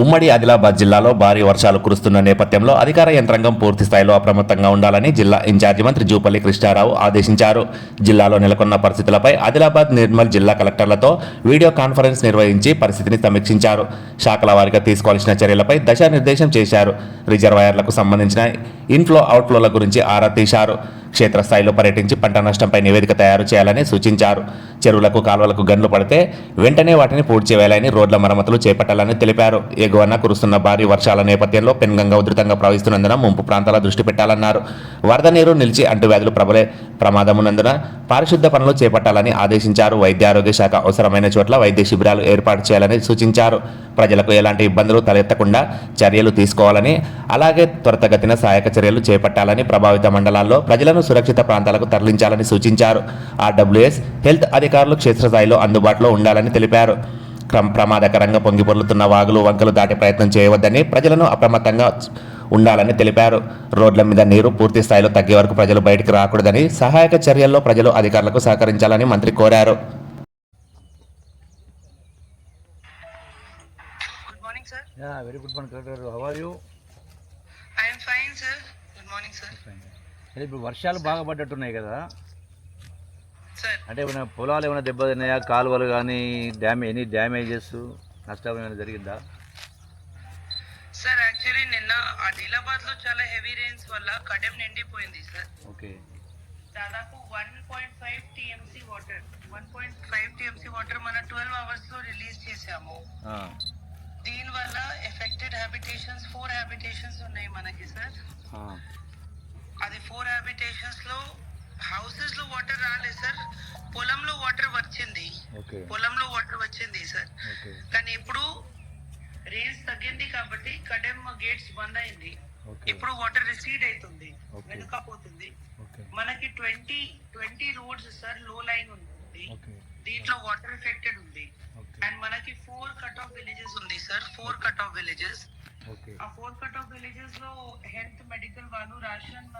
ఉమ్మడి ఆదిలాబాద్ జిల్లాలో భారీ వర్షాలు కురుస్తున్న నేపథ్యంలో అధికార యంత్రాంగం పూర్తి స్థాయిలో అప్రమత్తంగా ఉండాలని జిల్లా ఇన్ఛార్జి మంత్రి జూపల్లి కృష్ణారావు ఆదేశించారు. జిల్లాలో నెలకొన్న పరిస్థితులపై ఆదిలాబాద్ నిర్మల్ జిల్లా కలెక్టర్లతో వీడియో కాన్ఫరెన్స్ నిర్వహించి పరిస్థితిని సమీక్షించారు. శాఖల వారిగా తీసుకోవాల్సిన చర్యలపై దిశానిర్దేశం చేశారు. రిజర్వాయర్లకు సంబంధించిన ఇన్ఫ్లో అవుట్ఫ్లోల గురించి ఆరా తీశారు. క్షేత్రస్థాయిలో పర్యటించి పంట నష్టంపై నివేదిక తయారు చేయాలని సూచించారు. చెరువులకు కాలువలకు గన్లు పడితే వెంటనే వాటిని పూర్తి చేయాలని రోడ్ల మరమ్మతులు చేపట్టాలని తెలిపారు. ఎగువన కురుస్తున్న భారీ వర్షాల నేపథ్యంలో పెనుగంగ ఉధృతంగా ప్రవహిస్తున్నందున ముంపు ప్రాంతాల దృష్టి పెట్టాలన్నారు. వరద నీరు నిలిచి అంటువ్యాధులు ప్రబలే ప్రమాదమున్నందున పారిశుద్ధ పనులు చేపట్టాలని ఆదేశించారు. వైద్య ఆరోగ్య శాఖ అవసరమైన చోట్ల వైద్య శిబిరాలు ఏర్పాటు చేయాలని సూచించారు. ప్రజలకు ఎలాంటి ఇబ్బందులు తలెత్తకుండా చర్యలు తీసుకోవాలని అలాగే త్వరితగతిన సహాయక చర్యలు చేపట్టాలని ప్రభావిత మండలాల్లో ప్రజలను సురక్షిత ప్రాంతాలకు తరలించాలని సూచించారు ఆర్డబ్ల్యూఎస్ హెల్త్ అధికారులు క్షేత్రస్థాయిలో అందుబాటులో ఉండాలని తెలిపారు క్రమ ప్రమాదకరంగా పొంగిపొర్లుతున్న వాగులు వంకలు దాటే ప్రయత్నం చేయవద్దని ప్రజలను అప్రమత్తంగా ఉండాలని తెలిపారు రోడ్ల మీద నీరు పూర్తి స్థాయిలో తగ్గే వరకు ప్రజలు బయటికి రాకూడదని సహాయక చర్యల్లో ప్రజలు అధికారులకు సహకరించాలని మంత్రి కోరారు. Yeah, very good morning. How are you? I am fine, sir. Good morning, sir. అదే ఇప్పుడు వర్షాలు బాగా పడ్డట్టున్నాయి కదా. అంటే ఏమైనా పొలాలు ఏమైనా దెబ్బతిన్నాయా? కాలువలు కానీ డ్యామే ఎనీ డ్యామేజెస్ నష్టం ఏమైనా జరిగిందా? సార్ యాక్చువల్లీ నిన్న ఆదిలాబాద్లో చాలా హెవీ రెయిన్స్ వల్ల కడెం నిండిపోయింది సార్. ఓకే. దాదాపు one point five TMC water one point five TMC water మన ట్వెల్వ్ అవర్స్లో రిలీజ్ చేసాము దీని వల్ల ఎఫెక్టెడ్ హ్యాబిటేషన్స్ ఫోర్ హ్యాబిటేషన్స్ ఉన్నాయి మనకి సార్. ఫోర్ హ్యాబిటేషన్స్లో హౌసెస్లో వాటర్ రాలేదు సార్ పొలంలో వాటర్ వచ్చింది. పొలంలో వాటర్ వచ్చింది సార్ కానీ ఇప్పుడు రేంజ్ తగ్గింది కాబట్టి కడెం గేట్స్ బంద్ అయింది. ఇప్పుడు వాటర్ రిసీడ్ అవుతుంది. Okay. వెనుకపోతుంది ఓకే మనకి ట్వంటీ ట్వంటీ రోడ్స్ సార్లో లైన్ ఉంది. దీంట్లో వాటర్ ఎఫెక్టెడ్ ఉంది. అండ్ మనకి ఫోర్ కట్ ఆఫ్ విలేజెస్ ఉంది sir four cut off villages ఆ ఫోర్ కట్ ఆఫ్ విలేజెస్లో హెల్త్ మెడికల్ వాళ్ళు రేషన్